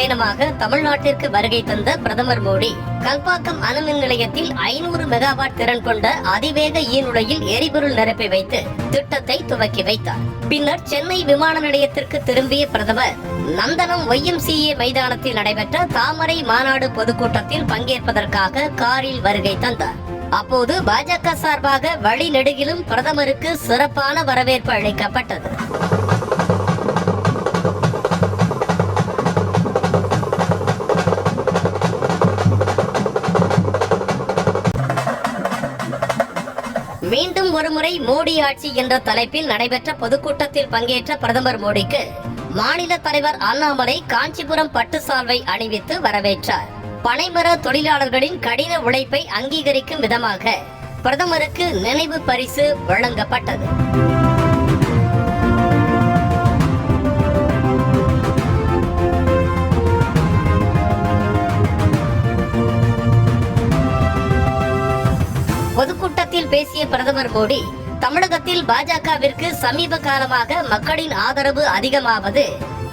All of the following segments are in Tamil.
பயணமாக தமிழ்நாட்டிற்கு வருகை தந்த பிரதமர் மோடி. கல்பாக்கம் அணுமின் நிலையத்தில் ஐநூறு மெகாவாட் திறன் கொண்ட அதிவேக ஈனுலையில் எரிபொருள் நிரப்பி வைத்து திட்டத்தை துவக்கி வைத்தார். பின்னர் சென்னை விமான நிலையத்திற்கு திரும்பிய பிரதமர் நந்தனம் ஒய்எம்சிஏ மைதானத்தில் நடைபெற்ற தாமரை மாநாடு பொதுக்கூட்டத்தில் பங்கேற்பதற்காக காரில் வருகை தந்தார். அப்போது பாஜக சார்பாக வழி நெடுகிலும் பிரதமருக்கு சிறப்பான வரவேற்பு அளிக்கப்பட்டது. ஒருமுறை மோடி ஆட்சி என்ற தலைப்பில் நடைபெற்ற பொதுக்கூட்டத்தில் பங்கேற்ற பிரதமர் மோடிக்கு மாநில தலைவர் அண்ணாமலை காஞ்சிபுரம் பட்டு சால்வை அணிவித்து வரவேற்றார். பனைமர தொழிலாளர்களின் கடின உழைப்பை அங்கீகரிக்கும் விதமாக பிரதமருக்கு நினைவு பரிசு வழங்கப்பட்டது. பிரதமர் மோடி தமிழகத்தில் பாஜகவிற்கு சமீப காலமாக மக்களின் ஆதரவு அதிகமாவது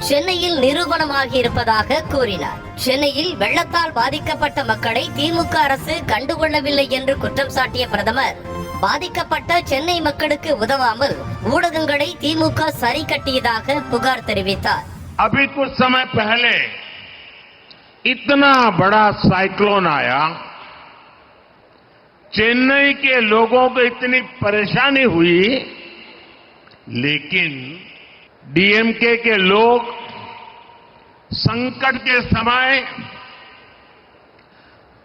சென்னையில் நிரூபணமாகி இருப்பதாக கூறினார் சென்னையில் வெள்ளத்தால் பாதிக்கப்பட்ட மக்களை திமுக அரசு கண்டுகொள்ளவில்லை என்று குற்றம் சாட்டிய பிரதமர் பாதிக்கப்பட்ட சென்னை மக்களுக்கு உதவாமல் ஊடகங்களை திமுக சரி கட்டியதாக புகார் தெரிவித்தார் अभी कुछ समय पहले इतना बड़ा साइक्लोन आया चेन्नई के लोगों को इतनी परेशानी हुई लेकिन डीएमके के लोग संकट के समय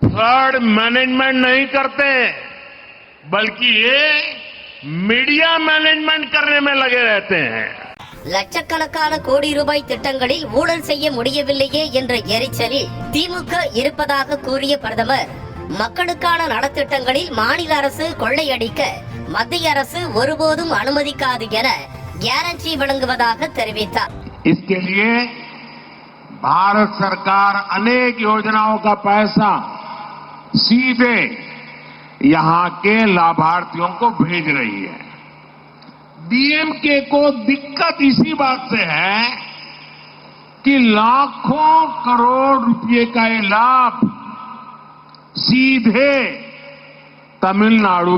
फ्लड मैनेजमेंट नहीं करते बल्कि ये मीडिया मैनेजमेंट करने में लगे रहते हैं லட்சக்கணக்கான கோடி ரூபாய் திட்டங்களில் ஊழல் செய்ய முடியவில்லையே என்ற எரிச்சலில் திமுக இருப்பதாக கூறிய பிரதமர் மக்களுக்கான நலத்திட்டங்களில் மாநில அரசு கொள்ளையடிக்க மத்திய அரசு ஒருபோதும் அனுமதிக்காது என கேரண்டி வழங்குவதாக தெரிவித்தார் इसके लिए भारत सरकार अनेक योजनाओं का पैसा सीधे यहां के लाभार्थियों को भेज रही है डीएमके को दिक्कत इसी बात से है कि लाखों करोड़ रुपए का ये लाभ सीधे தமிழ்நாடு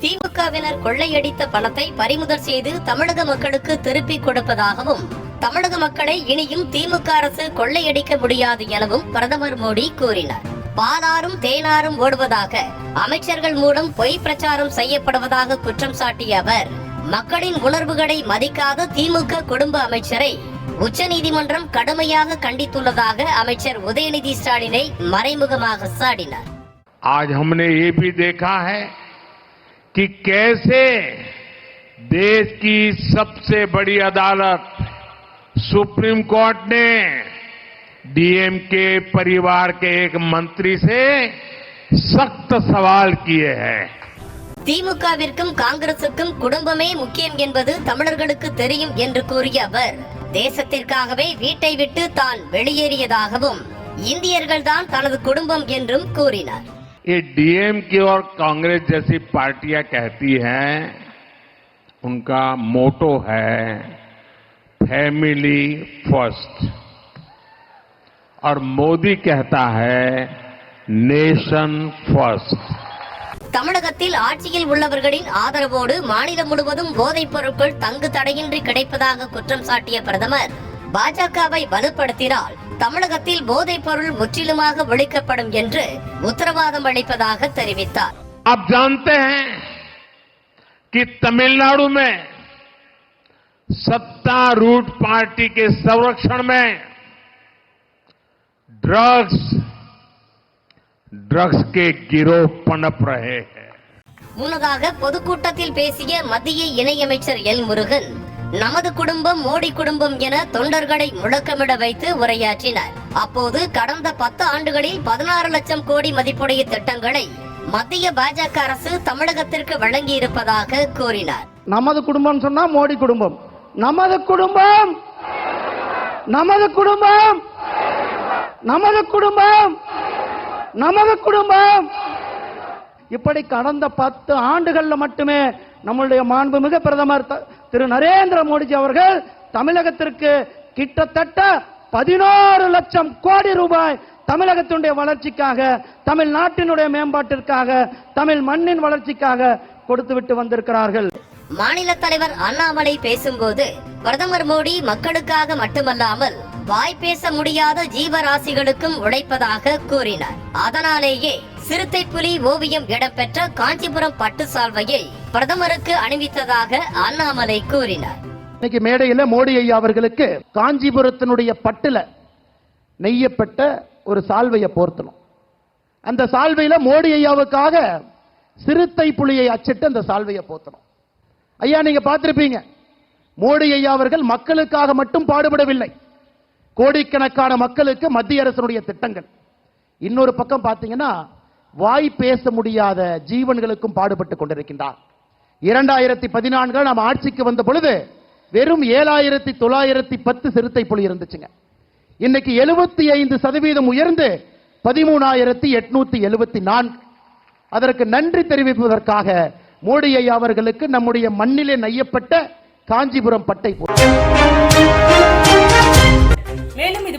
திமுகவினர் கொள்ளையடித்த பணத்தை பறிமுதல் செய்து தமிழக மக்களுக்கு திருப்பிக் கொடுப்பதாகவும் தமிழக மக்களை இனியும் திமுக அரசு கொள்ளையடிக்க முடியாது எனவும் பிரதமர் மோடி கூறினார். பாலாரும் தேனாரும் ஓடுவதாக அமைச்சர்கள் மூலம் பொய் பிரச்சாரம் செய்யப்படுவதாக குற்றம் சாட்டிய அவர் மக்களின் உணர்வுகளை மதிக்காத திமுக குடும்ப அமைச்சரை உச்சநீதிமன்றம் கடுமையாக கண்டித்துள்ளதாக அமைச்சர் உதயநிதி ஸ்டாலினை மறைமுகமாக சாடினார் आज हमने ये भी देखा है कि कैसे देश की सबसे बड़ी अदालत सुप्रीम कोर्ट ने डीएमके परिवार के एक मंत्री से सख्त सवाल किए हैं திமுகவிற்கும் காங்கிரசுக்கும் குடும்பமே முக்கியம் என்பது தமிழர்களுக்கு தெரியும் என்று கூறிய அவர் தேசத்திற்காகவே வீட்டை விட்டு தான் வெளியேறியதாகவும் இந்தியர்கள்தான் தனது குடும்பம் என்றும் கூறினார் ये डीएमके और कांग्रेस जैसी पार्टियां कहती हैं उनका मोटो है फैमिली फर्स्ट और मोदी कहता है नेशन फर्स्ट தமிழகத்தில் ஆட்சியில் உள்ளவர்களின் ஆதரவோடு மாநிலம் முழுவதும் போதைப் பொருட்கள் தங்கு தடையின்றி கிடைப்பதாக குற்றம் சாட்டிய பிரதமர் பாஜகவை வலுப்படுத்தினால் தமிழகத்தில் போதைப் பொருள் முற்றிலுமாக ஒழிக்கப்படும் என்று உத்தரவாதம் அளிப்பதாக தெரிவித்தார் आप जानते हैं कि तमिलनाडु में सत्तारूढ़ पार्टी के संरक्षण में ड्रग्स ட்ரக்ஸ் கே கிரோ பணப் முன்னதாக பொதுக்கூட்டத்தில் பேசிய மத்திய இணையமைச்சர் எல் முருகன் நமது குடும்பம் மோடி குடும்பம் என தொண்டர்களை முழக்கமிட வைத்து உரையாற்றினார். அப்போது கடந்த பத்து ஆண்டுகளில் பதினாறு லட்சம் கோடி மதிப்புடைய திட்டங்களை மத்திய பாஜக அரசு தமிழகத்திற்கு வழங்கி இருப்பதாக கூறினார். நமது குடும்பம் சொன்னா மோடி குடும்பம். நமது குடும்பம்! நமது குடும்பம்! நமது குடும்பம்! நமது குடும்பம். இப்படி கடந்த பத்து ஆண்டுகள்ல மட்டுமே நம்மளுடைய மாண்புமிகு பிரதமர் த- திரு நரேந்திர மோடிஜி அவர்கள் தமிழகத்திற்கு கிட்டத்தட்ட பதினோரு லட்சம் கோடி ரூபாய் தமிழகத்தினுடைய வளர்ச்சிக்காக தமிழ்நாட்டினுடைய மேம்பாட்டிற்காக தமிழ் மண்ணின் வளர்ச்சிக்காக கொடுத்துவிட்டு வந்திருக்கிறார்கள். மாநில தலைவர் அண்ணாமலை பேசும்போது பிரதமர் மோடி மக்களுக்காக மட்டுமல்லாமல் வாய் பேச முடியாத ஜீவராசிகளுக்கும் உழைப்பதாக கூறினார். அதனாலேயே சிறுத்தை புலி ஓவியம் இடம்பெற்ற காஞ்சிபுரம் பட்டு சால்வையை பிரதமருக்கு அணிவித்ததாக அண்ணாமலை கூறினார். இன்னைக்கு மேடையில மோடி ஐயா அவர்களுக்கு காஞ்சிபுரத்தினுடைய பட்டுல நெய்யப்பட்ட ஒரு சால்வையை போர்த்தணும். அந்த சால்வையில மோடி ஐயாவுக்காக சிறுத்தை புலியை அச்சிட்டு அந்த சால்வையை போர்த்தணும். ஐயா நீங்க பார்த்திருப்பீங்க. மோடி ஐயா அவர்கள் மக்களுக்காக மட்டும் பாடுபடவில்லை. கோடிக்கணக்கான மக்களுக்கு மத்திய அரசனுடைய திட்டங்கள். இன்னொரு பக்கம் பார்த்தீங்கன்னா வாய் பேச முடியாத ஜீவன்களுக்கும் பாடுபட்டு கொண்டிருக்கின்றார். இரண்டாயிரத்தி பதினான்கு நாம் ஆட்சிக்கு வந்த பொழுது வெறும் ஏழாயிரத்தி தொள்ளாயிரத்தி பத்து சிறுத்தை புலி இருந்துச்சுங்க. இன்னைக்கு எழுபத்தி ஐந்து சதவீதம் உயர்ந்து பதிமூணாயிரத்தி எட்நூத்தி எழுபத்தி நான்கு. அதற்கு நன்றி தெரிவிப்பதற்காக மோடி ஐயா அவர்களுக்கு நம்முடைய மண்ணிலே நெய்யப்பட்ட காஞ்சிபுரம் பட்டை போட்டு